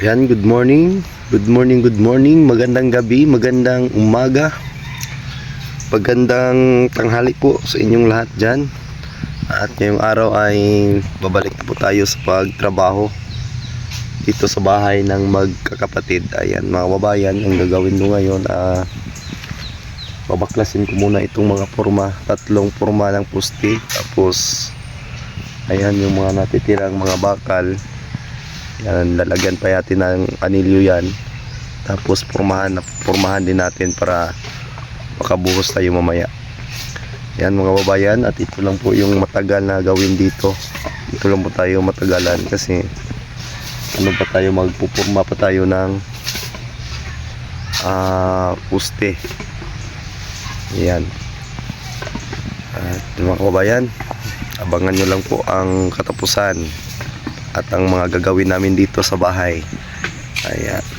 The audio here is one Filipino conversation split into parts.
Ayan, good morning. Good morning, good morning. Magandang gabi, magandang umaga. Magandang tanghali po sa inyong lahat dyan. At ngayong araw ay babalik po tayo sa pagtrabaho dito sa bahay ng magkakapatid. Ayan, mga babayan, ang gagawin ko ngayon, ah, babaklasin ko muna itong mga forma. Tatlong forma ng pusti. Tapos, ayan yung mga natitirang mga bakal. Yan, lalagyan pa natin ng anilyo yan. Tapos formahan, formahan din natin para makabuhos tayo mamaya. Yan mga babayan at ito lang po yung matagal na gawin dito. Ito lang po tayo matagalan kasi ano pa tayo magpupurma pa tayo ng ah puste. Yan. At mga kababayan, abangan nyo lang po ang katapusan at ang mga gagawin namin dito sa bahay. Ayan.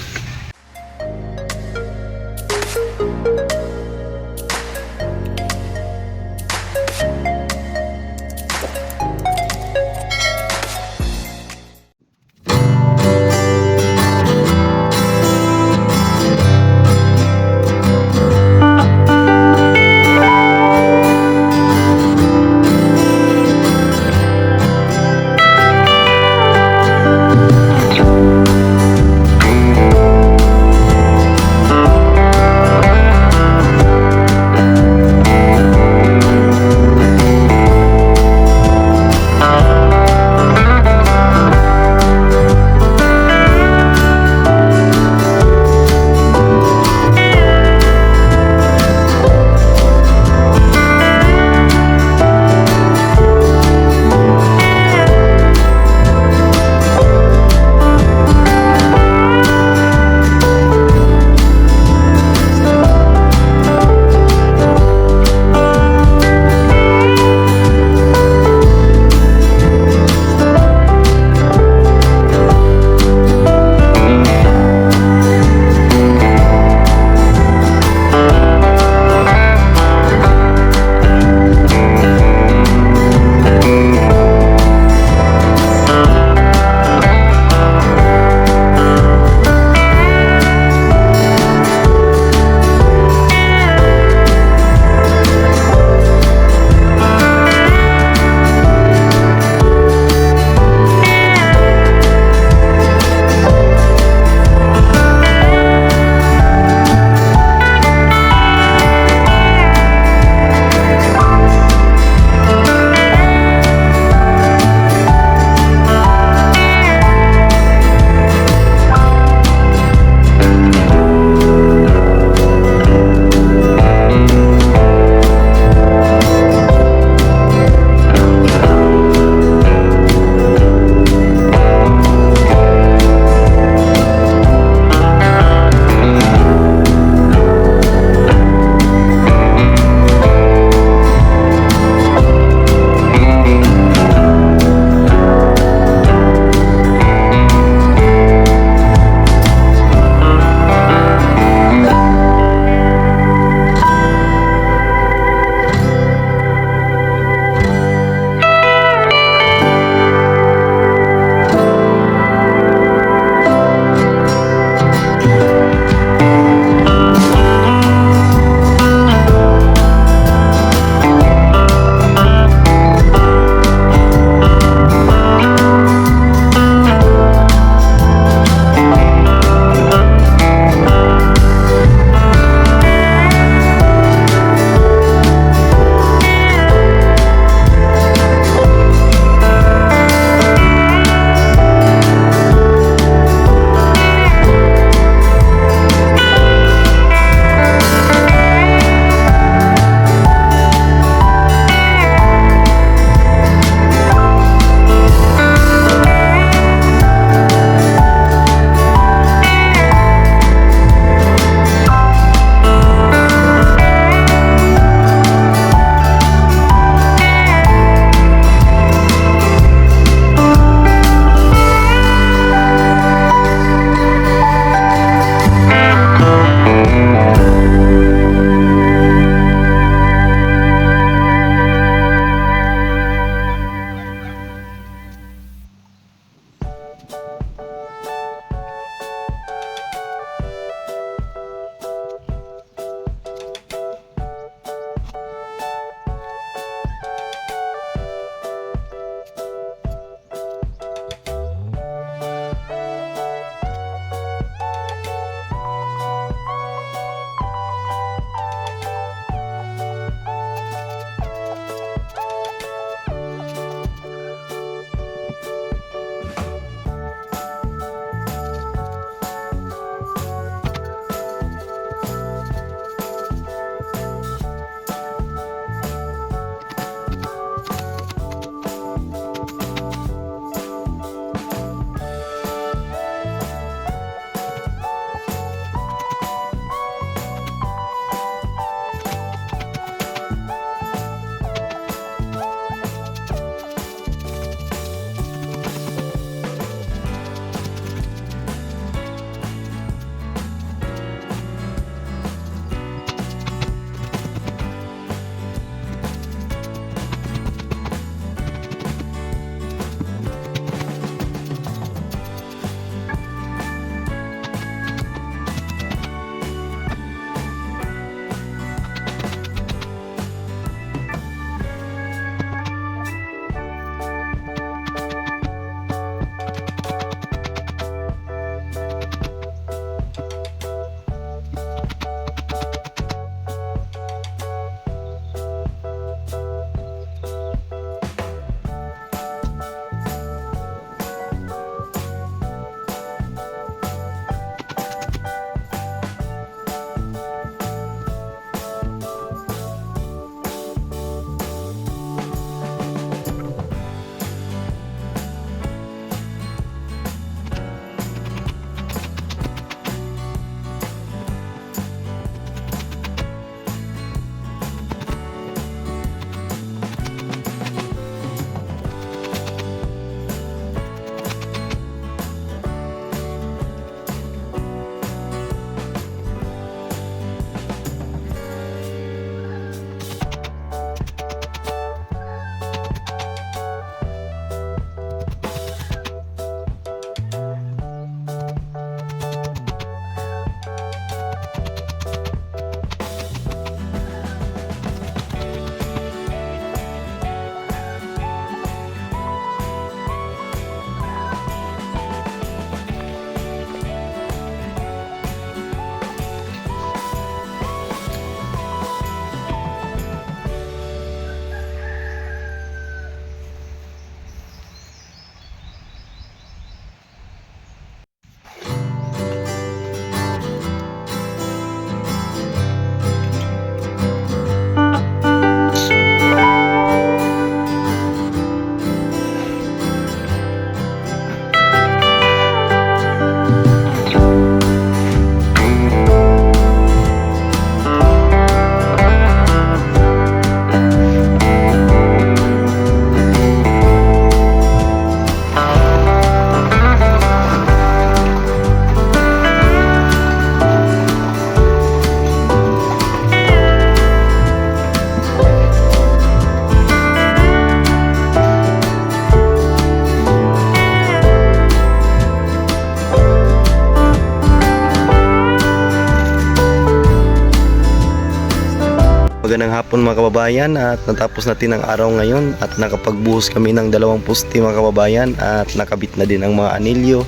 Hapon mga kababayan at natapos natin ang araw ngayon at nakapagbuhos kami ng dalawang pusti mga kababayan at nakabit na din ang mga anilyo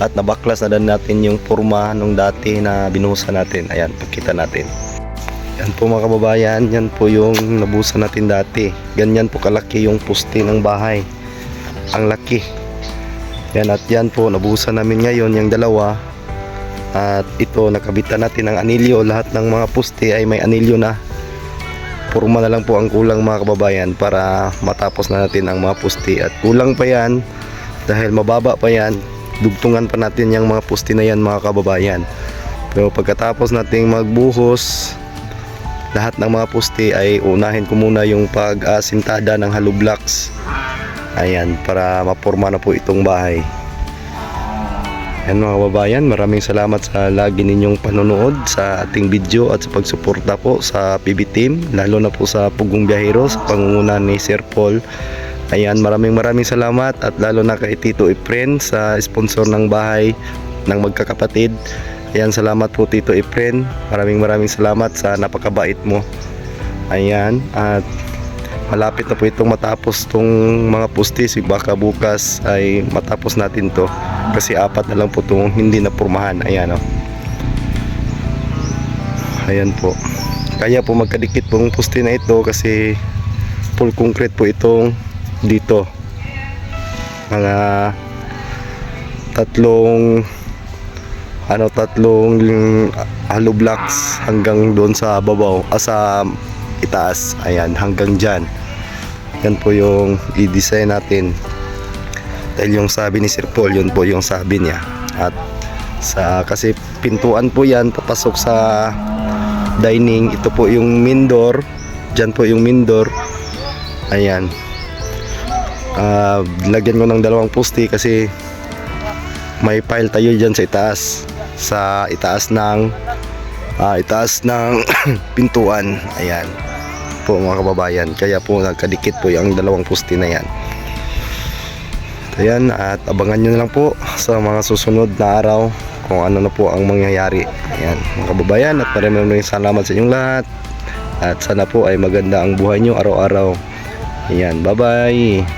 at nabaklas na din natin yung forma nung dati na binuhusan natin. Ayan, pakita natin. Yan po mga kababayan, yan po yung nabusan natin dati. Ganyan po kalaki yung pusti ng bahay. Ang laki. Yan at yan po, nabusan namin ngayon yung dalawa. At ito, nakabitan natin ng anilyo. Lahat ng mga puste ay may anilyo na. Purma na lang po ang kulang mga kababayan para matapos na natin ang mga puste. At kulang pa yan dahil mababa pa yan. Dugtungan pa natin yung mga puste na yan mga kababayan. Pero pagkatapos nating magbuhos, lahat ng mga puste ay unahin ko muna yung pag-asintada ng hollow blocks. Ayan, para mapurma na po itong bahay. Yan mga kababayan, maraming salamat sa lagi ninyong panonood sa ating video at sa pagsuporta po sa PB Team, lalo na po sa Pugong Biyahero sa pangunguna ni Sir Paul. Ayan, maraming maraming salamat at lalo na kay Tito Efren sa sponsor ng bahay ng magkakapatid. Ayan, salamat po Tito Efren. Maraming maraming salamat sa napakabait mo. Ayan, at malapit na po itong matapos tong mga pustis baka bukas ay matapos natin to. Kasi apat na lang po itong hindi na purmahan ayan o ayan po. Kaya po magkadikit pong pusti na ito kasi full concrete po itong dito. Mga tatlong ano tatlong hollow blocks hanggang doon sa babaw ah, sa itaas. Ayan hanggang dyan. Yan po yung i-design natin. Dahil yung sabi ni Sir Paul yun po yung sabi niya. At sa kasi pintuan po yan papasok sa dining. Ito po yung main door. Dyan po yung main door. Ayan. Ah, lagyan ko ng dalawang poste kasi may pile tayo dyan sa itaas. Sa itaas ng ah, itaas ng pintuan. Ayan. Po mga kababayan. Kaya po nagkadikit po yung dalawang poste na yan. Ayan at abangan nyo na lang po sa mga susunod na araw kung ano na po ang mangyayari. Ayan mga kababayan at maraming maraming salamat sa inyong lahat. At sana po ay maganda ang buhay nyo araw-araw. Ayan bye bye